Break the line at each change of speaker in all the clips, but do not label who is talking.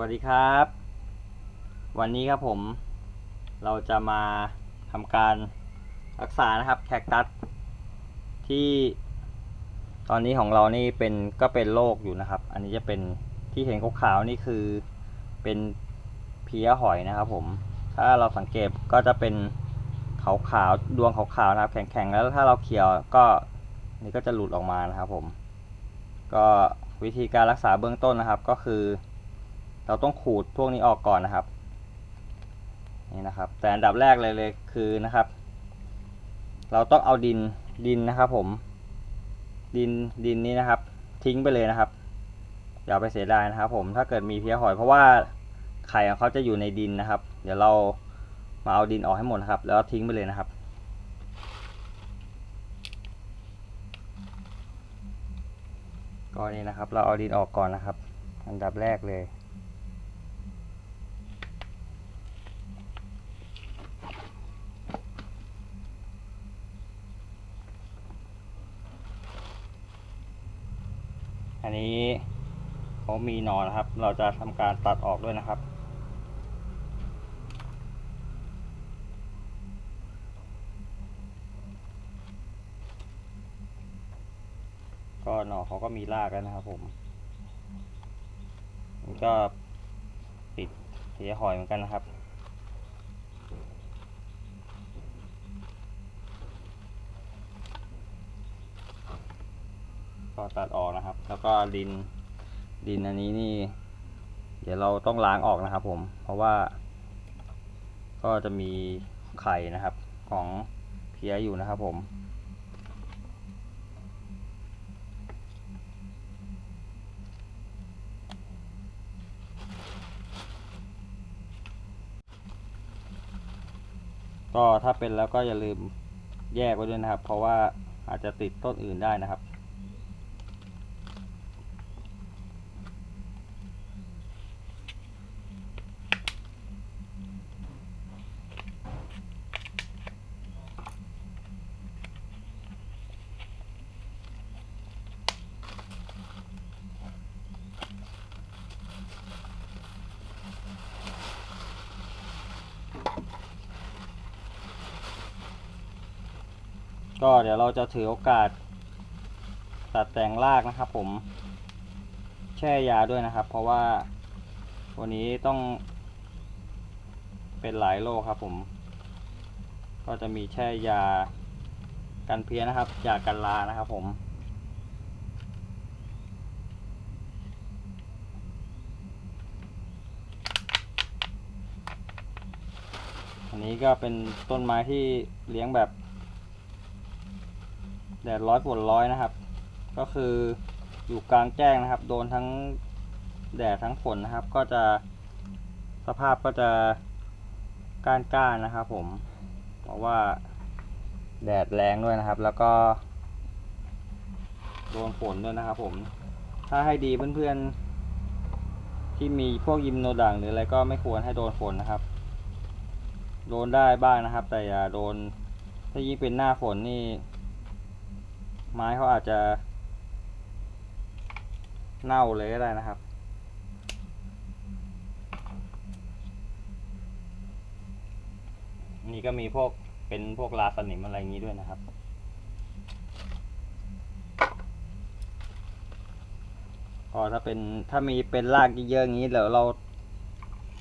วัสดีครับ วันนี้ครับผมเราจะมาทำการรักษานะครับแคคตัสที่ตอนนี้ของเรานี่เป็นก็เป็นโรคอยู่นะครับ อันนี้จะเป็นที่เห็นขาวๆนี่คือเป็นเพี้ยหอยนะครับผมถ้าเราสังเกตก็จะเป็นขาวๆดวงขาวๆนะครับ แข็งๆแล้วถ้าเราเขี่ยก็นี่ก็จะหลุดออกมานะครับผม ก็วิธีการรักษาเบื้องต้นนะครับก็คือ เราต้องขูดพวกนี้ออกก่อนนะครับนี่นะครับ แต่อันดับแรกเลยเลยคือนะครับ เราต้องเอาดินดินนะครับ ผม ดินดินนี้นะครับ ทิ้งไปเลยนะครับอย่าไปเสียดายนะครับ ผมถ้าเกิดมีเพี้ยหอย เพราะว่าไข่ของเขาจะอยู่ในดินนะครับ เดี๋ยวเรามาเอาดินออกให้หมดนะครับ แล้วทิ้งไปเลยนะครับก็นี่นะครับ เราเอาดินออกก่อนนะครับ อันดับแรกเลย อันนี้เขามีหนอนนะครับ เราจะทำการตัดออกด้วยนะครับ ก็หนอนเขาก็มีรากแล้วนะครับผมมันก็ติดเสียหอยเหมือนกันนะครับ ตัดออกนะครับ แล้วก็ดินดินอันนี้นี่ เดี๋ยวเราต้องล้างออกนะครับ ผม เพราะว่า ก็จะมีไข่นะครับ ของเพี้ยอยู่นะครับ ผมก็ถ้าเป็นแล้วก็อย่าลืมแยกไว้ด้วยนะครับ เพราะว่าอาจจะติดต้นอื่นได้นะครับ ก็เดี๋ยวเราจะถือโอกาส ตัดแต่งรากนะครับ ผม แช่ยาด้วยนะครับ เพราะว่าวันนี้ต้อง เป็นหลายโรคครับ ผม ก็จะมีแช่ยากันเพี้ยนะครับยากันลานะครับ ผมอันนี้ก็เป็นต้นไม้ที่เลี้ยงแบบ แดดร้อยฝนร้อยนะครับ ก็คืออยู่กลางแจ้งนะครับ โดนทั้งแดดทั้งฝนนะครับ ก็จะสภาพก็จะก้านก้านๆนะครับ ผม เพราะว่าแดดแรงด้วยนะครับ แล้วก็ โดนฝนด้วยนะครับ ผม ถ้าให้ดีเพื่อนๆ ที่มีพวกยิมโนดังหรืออะไรก็ไม่ควรให้โดนฝนนะครับ โดนได้บ้างนะครับ แต่อย่าโดนถ้ายิ่งเป็นหน้าฝนนี่ ไม้เขาอาจจะ เน่าเลยก็ได้นะครับ นี่ก็มีพวกเป็นพวกลาสนิมอะไรอย่างนี้ด้วยนะครับก็ถ้าเป็นถ้ามีเป็นรากเยอะๆอย่างนี้เดี๋ยวเรา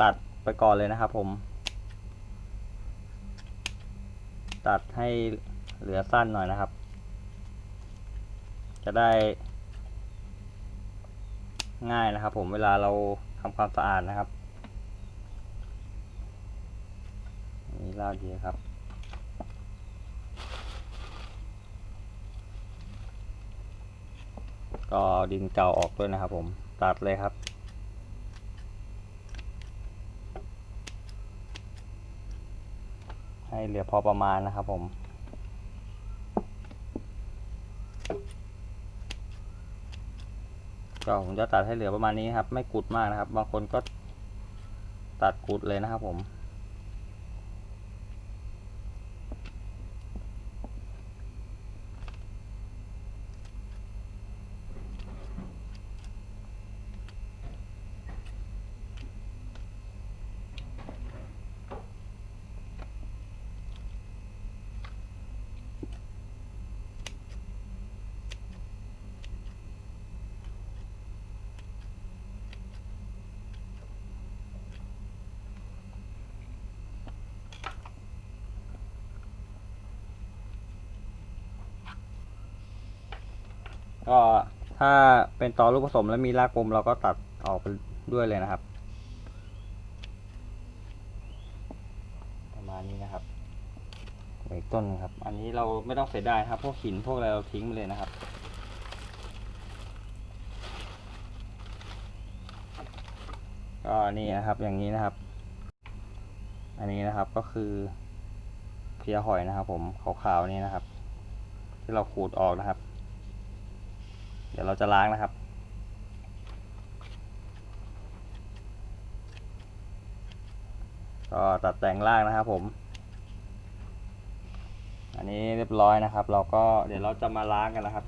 ตัดไปก่อนเลยนะครับผม ตัดให้เหลือสั้นหน่อยนะครับ จะได้ ง่ายนะครับ ผมเวลาเราทำความสะอาดนะครับนี่รากเยอะครับก็ดินเก่าออกด้วยนะครับ ผมตัดเลยครับให้เหลือพอประมาณนะครับผม ก็ผมจะตัดให้เหลือประมาณนี้ครับ ไม่กุดมากนะครับ บางคนก็ตัดกุดเลยนะครับผม ก็ถ้าเป็นตอลูกผสมแล้วมีรากกลมเราก็ตัดออกไปด้วยเลยนะครับ ประมาณนี้นะครับอีกต้นครับ อันนี้เราไม่ต้องเสียดายครับ พวกหินพวกอะไรเราทิ้งไปเลยนะครับก็นี่นะครับอย่างนี้นะครับ อันนี้นะครับก็คือเพียหอยนะครับ ผมขาวๆนี่นะครับ ที่เราขูดออกนะครับ เดี๋ยวเราจะล้างนะครับ ก็ตัดแต่งล่างนะครับผม อันนี้เรียบร้อยนะครับ เราก็เดี๋ยวเราจะมาล้างกันนะครับ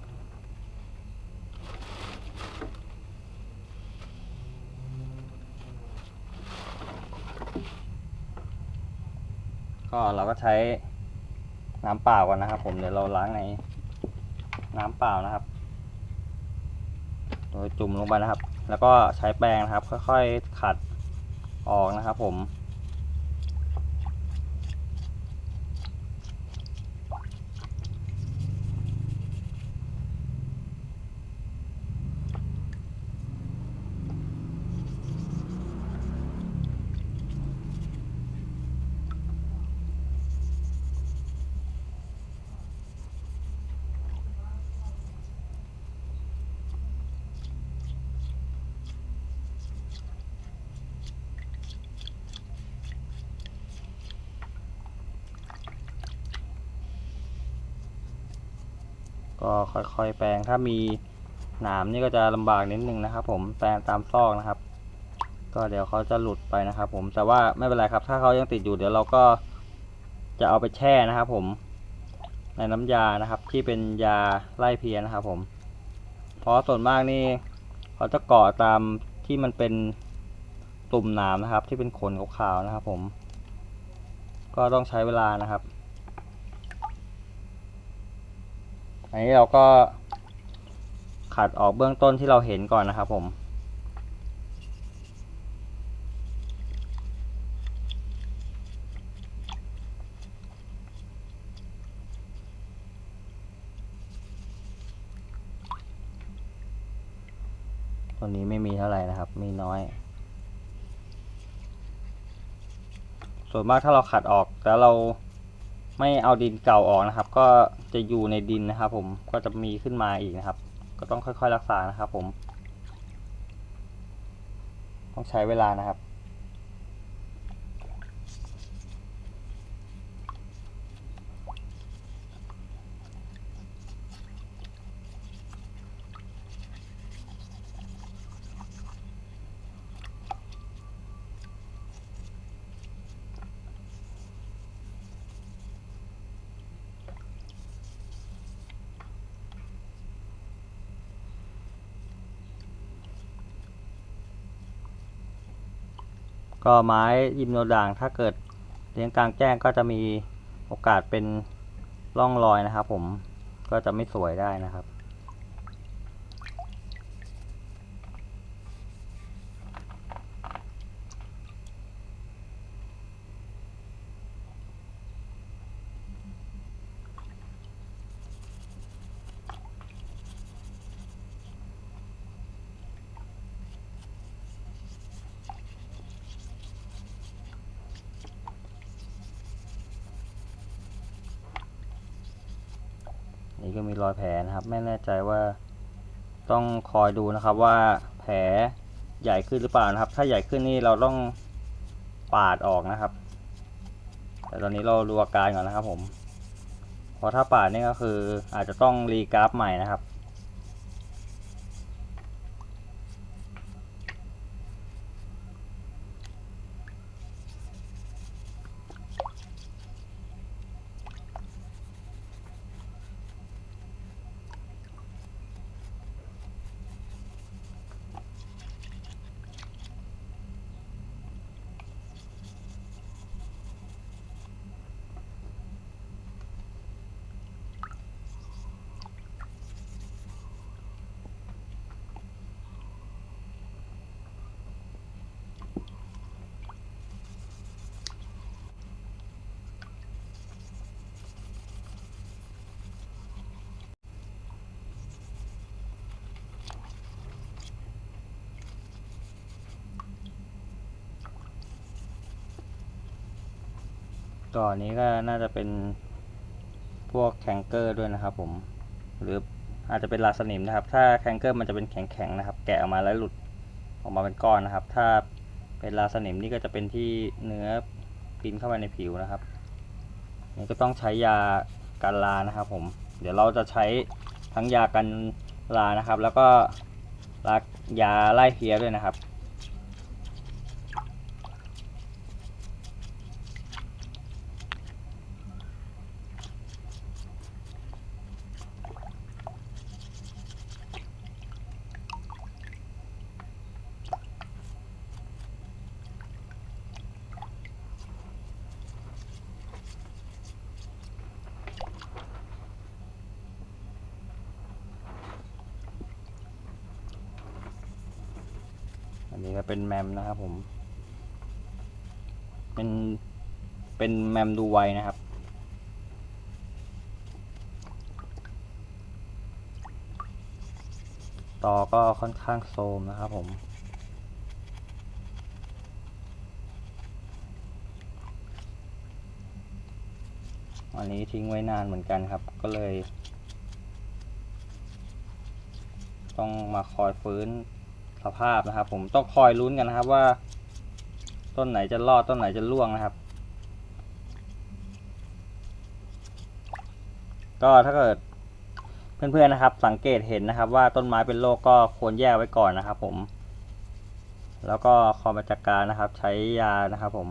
ก็เราก็ใช้น้ำเปล่ากันนะครับ ผมเดี๋ยวเราล้างในน้ำเปล่านะครับ จุ่มลงไปนะครับ แล้วก็ใช้แปรงนะครับ ค่อยๆขัดออกนะครับผม ก็ค่อยๆแปรงถ้ามีหนามนี่ก็จะลำบากนิดนึงนะครับ ผมแปรงตามซอกนะครับ ก็เดี๋ยวเขาจะหลุดไปนะครับ ผมแต่ว่าไม่เป็นไรครับ ถ้าเขายังติดอยู่เดี๋ยวเราก็จะเอาไปแช่นะครับ ผมในน้ำยานะครับ ที่เป็นยาไล่เพี้ยนะครับ ผม เพราะส่วนมากนี่เขาจะเกาะตามที่มันเป็นตุ่มหนามนะครับ ที่เป็นขนขาวๆนะครับ ผม ก็ต้องใช้เวลานะครับ อันนี้เราก็ขัดออกเบื้องต้นที่เราเห็นก่อนนะครับผม ตัวนี้ไม่มีเท่าไหร่นะครับ มีน้อย ส่วนมากถ้าเราขัดออกแล้วเราไม่เอาดินเก่าออกนะครับ ก็ จะอยู่ในดินนะครับ ผมก็จะมีขึ้นมาอีกนะครับ ก็ต้องค่อยๆรักษานะครับ ผม ต้องใช้เวลานะครับ ก็ไม้ยิมโนด่างถ้าเกิดเลี้ยงกลางแจ้งก็จะมีโอกาสเป็นร่องรอยนะครับ ผมก็จะไม่สวยได้นะครับ นี่ก็มีรอยแผล นะครับ ไม่แน่ใจว่า ต้องคอยดูนะครับว่าแผลใหญ่ขึ้นหรือเปล่านะครับ ถ้าใหญ่ขึ้นนี่เราต้องปาดออกนะครับ แต่ตอนนี้เราดูอาการก่อนนะครับผมเพราะถ้าปาดนี่ก็คืออาจจะต้องรีกราฟใหม่นะครับ ก่อนี้ก็น่าจะเป็นพวกแคนเกอร์ด้วยนะครับผม หรืออาจจะเป็นลาสนิมนะครับ ถ้าแคนเกอร์มันจะเป็นแข็งๆนะครับ แกะออกมาแล้วหลุดออกมาเป็นก้อนนะครับ ถ้าเป็นลาสนิมนี่ก็จะเป็นที่เนื้อกินเข้าไปในผิวนะครับนี่ก็ต้องใช้ยากันรานะครับผม เดี๋ยวเราจะใช้ทั้งยากันรานะครับ แล้วก็รักยาไล่เพี้ยด้วยนะครับ มมนะครับผม เป็นเป็นแมมดูไวนะครับต่อก็ค่อนข้างโซมนะครับผม อันนี้ทิ้งไว้นานเหมือนกันครับ ก็เลย ต้องมาคอยฟื้น สภาพนะครับ ผมต้องคอยลุ้นกันนะครับว่า ต้นไหนจะรอดต้นไหนจะร่วงนะครับ ก็ถ้าเกิดเพื่อนๆนะครับ สังเกตเห็นนะครับ ว่าต้นไม้เป็นโรคก็ควรแยกไว้ก่อนนะครับ ผม แล้วก็คอมาจัดการนะครับ ใช้ยานะครับ ผม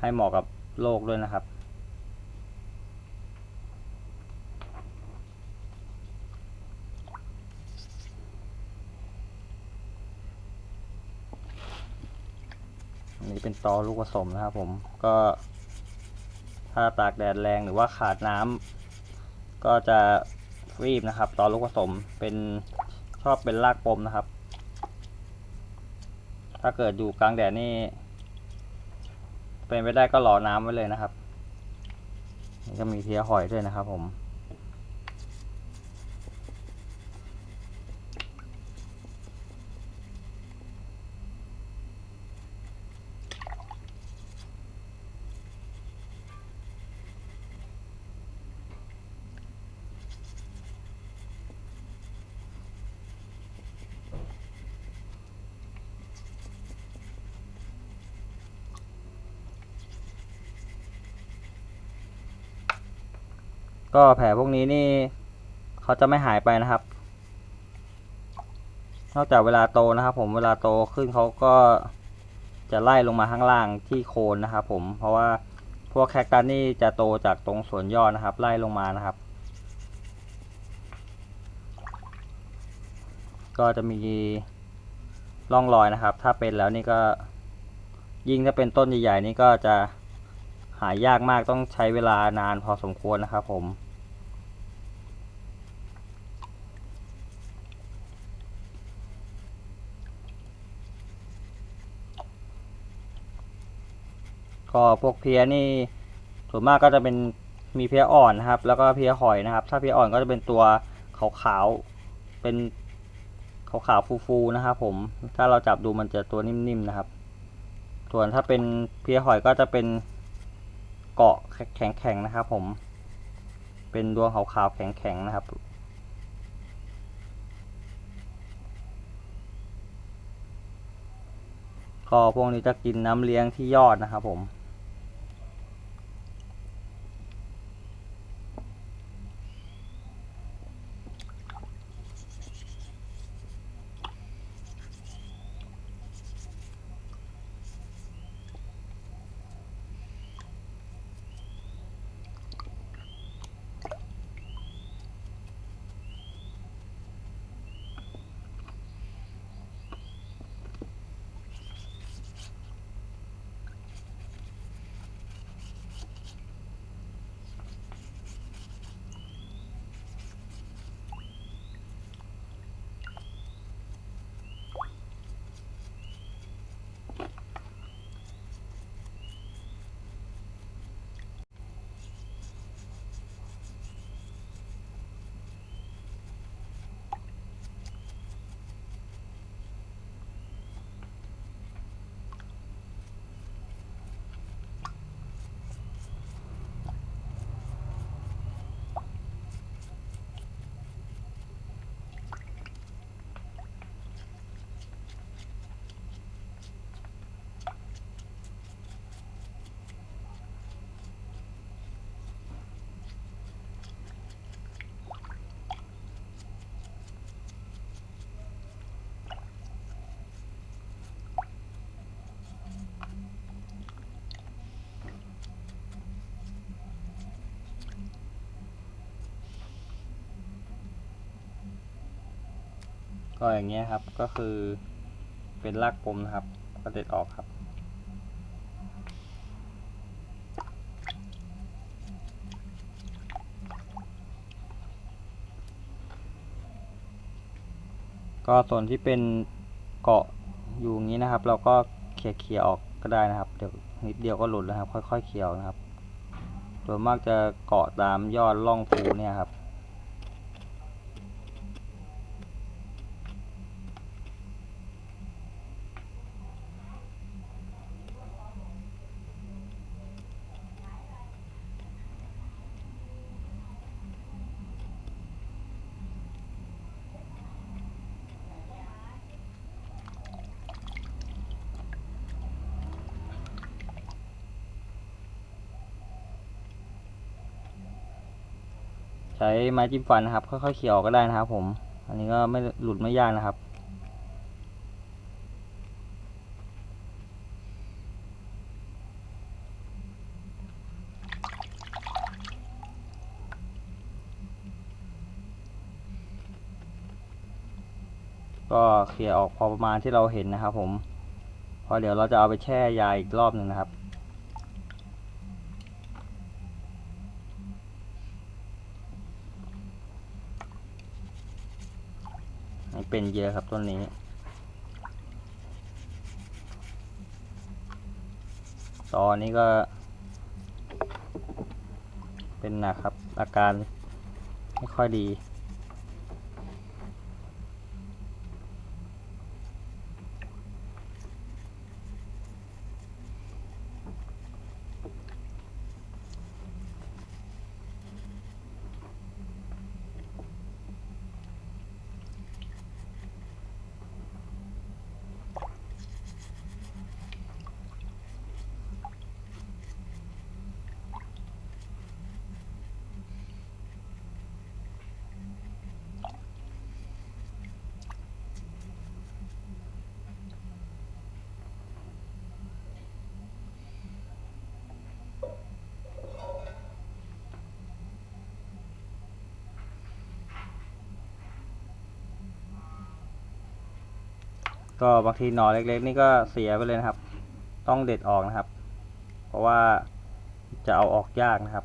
ให้เหมาะกับโรคด้วยนะครับ นี้เป็นตอลูกผสมนะครับผมก็ ถ้าตากแดดแรงหรือว่าขาดน้ำก็จะรีบนะครับ ตอลูกผสมเป็นชอบเป็นรากปมนะครับ ถ้าเกิดอยู่กลางแดดนี่ เป็นไปได้ก็รอน้ำไว้เลยนะครับนี่ก็มีเพียหอยด้วยนะครับผม ก็แผลพวกนี้นี่เขาจะไม่หายไปนะครับ นอกจากเวลาโตนะครับ ผมเวลาโตขึ้นเขาก็จะไล่ลงมาข้างล่างที่โคนนะครับ ผมเพราะว่าพวกแคคตัสนี่จะโตจากตรงส่วนยอดนะครับ ไล่ลงมานะครับ ก็จะมีร่องรอยนะครับ ถ้าเป็นแล้วนี่ก็ยิ่งถ้าเป็นต้นใหญ่ๆนี่ก็จะหายากมากต้องใช้เวลานานพอสมควรนะครับผม ก็พวกเพี้ยนี่ส่วนมากก็จะเป็นมีเพี้ยอ่อนนะครับ แล้วก็เพี้ยหอยนะครับ ถ้าเพี้ยอ่อนก็จะเป็นตัวขาวๆเป็นขาวๆฟูๆนะครับ ผมถ้าเราจับดูมันจะตัวนิ่มๆนะครับ ส่วนถ้าเป็นเพี้ยหอยก็จะเป็นเกาะแข็งๆนะครับ ผม เป็นดวงขาวๆแข็งๆนะครับก็พวกนี้จะกินน้ำเลี้ยงที่ยอดนะครับผม ก็อย่างเงี้ยครับก็คือเป็นรากปมนะครับ ก็เด็ดออกครับ ก็ส่วนที่เป็นเกาะอยู่อย่างนี้นะครับ เราก็เคลียร์เคลียร์ออกก็ได้นะครับเดี๋ยวนิดเดียวก็หลุดแล้วครับ ค่อยๆเคลียร์นะครับโดยมากจะเกาะตามยอดร่องภูเนี่ยครับ ใช้ไม้จิ้มฟันนะครับ ค่อยๆเขี่ยออกก็ได้นะครับ ผม อันนี้ก็ไม่หลุดไม่ยากนะครับก็เคลียร์ออกพอประมาณที่เราเห็นนะครับผม พอเดี๋ยวเราจะเอาไปแช่ยาอีกรอบหนึ่งนะครับ เป็นเยอะครับต้นนี้ ตอนนี้ก็ เป็นหนักครับอาการไม่ค่อยดี ก็บางทีหน่อเล็กๆ นี่ก็เสียไปเลยนะครับ ต้องเด็ดออกนะครับ เพราะว่าจะเอาออกยากนะครับ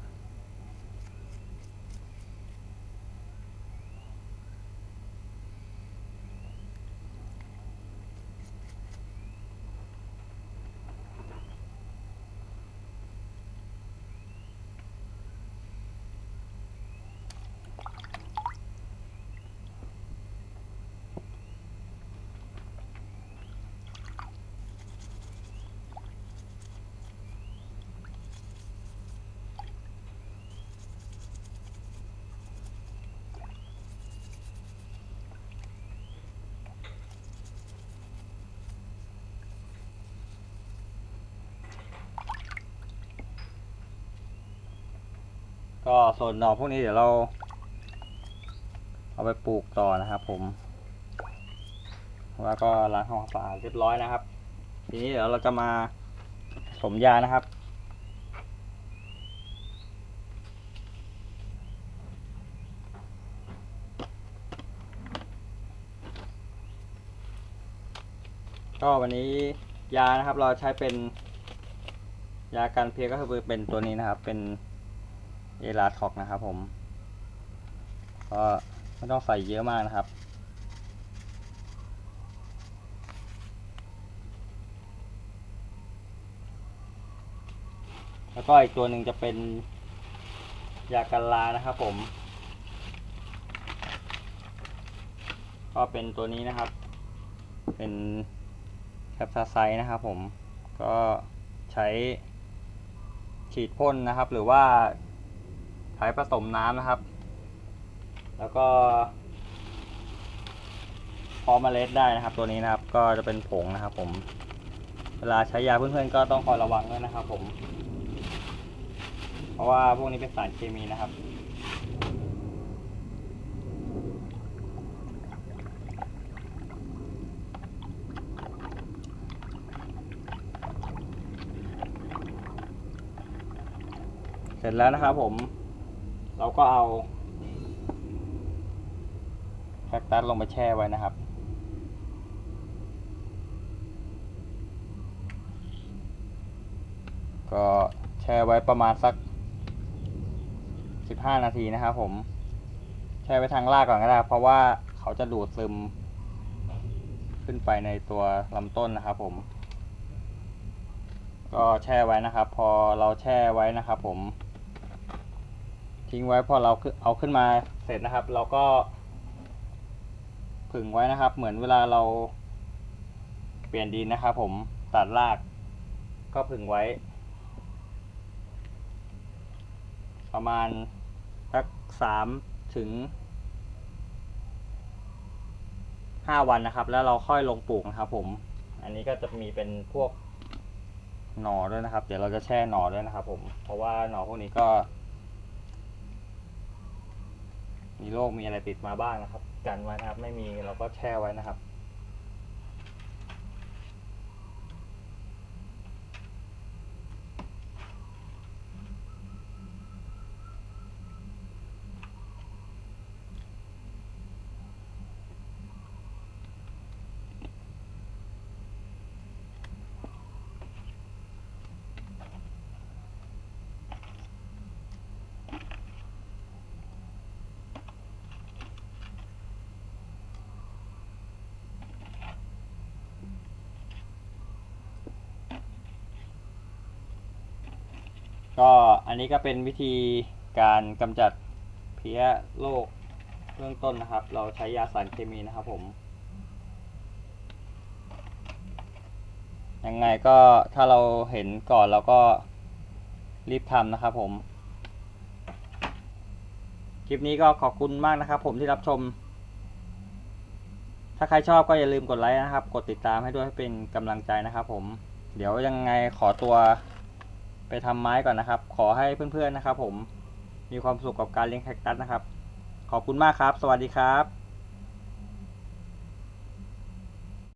ก็ส่วนหน่อพวกนี้เดี๋ยวเรา เอาไปปลูกต่อนะครับ ผมแล้วก็ล้างห้องสะอาดเรียบร้อยนะครับ ทีนี้เดี๋ยวเราจะมาผสมยานะครับก็วันนี้ยานะครับเราใช้เป็นยากันเพลียก็คือเป็นตัวนี้นะครับเป็น เอลาท็อกนะครับผมก็ไม่ต้องใส่เยอะมากนะครับ แล้วก็อีกตัวหนึ่งจะเป็นยากันลานะครับผม ก็เป็นตัวนี้นะครับ เป็นแคปซาไซนะครับผมก็ใช้ฉีดพ่นนะครับ หรือว่า ใช้ผสมน้ำนะครับ แล้วก็พาะเมล็ดได้นะครับ ตัวนี้นะครับ ก็จะเป็นผงนะครับ ผม เวลาใช้ยาเพื่อนๆก็ต้องคอยระวังด้วยนะครับ ผม เพราะว่าพวกนี้เป็นสารเคมีนะครับเสร็จแล้วนะครับผม เราก็เอาแคคตัสลงไปแช่ไว้นะครับ ก็แช่ไว้ประมาณสัก 15 นาทีนะครับผม แช่ไว้ทางรากก่อนก็ได้ เพราะว่าเขาจะดูดซึม ขึ้นไปในตัวลำต้นนะครับผม ก็แช่ไว้นะครับ พอเราแช่ไว้นะครับผม ทิ้งไว้พอเราเอาขึ้นมาเสร็จนะครับ เราก็ ผึ่งไว้นะครับ เหมือนเวลาเรา เปลี่ยนดินนะครับผมตัดรากก็ผึ่งไว้ ประมาณสักสามถึงห้าวันนะครับ แล้วเราค่อยลงปลูกนะครับ ผม อันนี้ก็จะมีเป็นพวกหน่อด้วยนะครับ เดี๋ยวเราจะแช่หน่อด้วยนะครับ ผม เพราะว่าหน่อพวกนี้ก็ มีโรคมีอะไรติดมาบ้างนะครับ กันไว้นะครับ ไม่มีเราก็แช่ไว้นะครับ ก็อันนี้ก็เป็นวิธีการกำจัดเพี้ยโรคเบื้องต้นนะครับ เราใช้ยาสารเคมีนะครับผมยังไงก็ถ้าเราเห็นก่อนเราก็รีบทำนะครับผมคลิปนี้ก็ขอบคุณมากนะครับ ผมที่รับชม ถ้าใครชอบก็อย่าลืมกดไลค์นะครับ กดติดตามให้ด้วยให้เป็นกำลังใจนะครับ ผม เดี๋ยวยังไงขอตัว ไปทำไม้ก่อนนะครับ ขอให้เพื่อนๆนะครับ ผมมีความสุขกับการเลี้ยงแคคตัสนะครับ ขอบคุณมากครับ สวัสดีครับ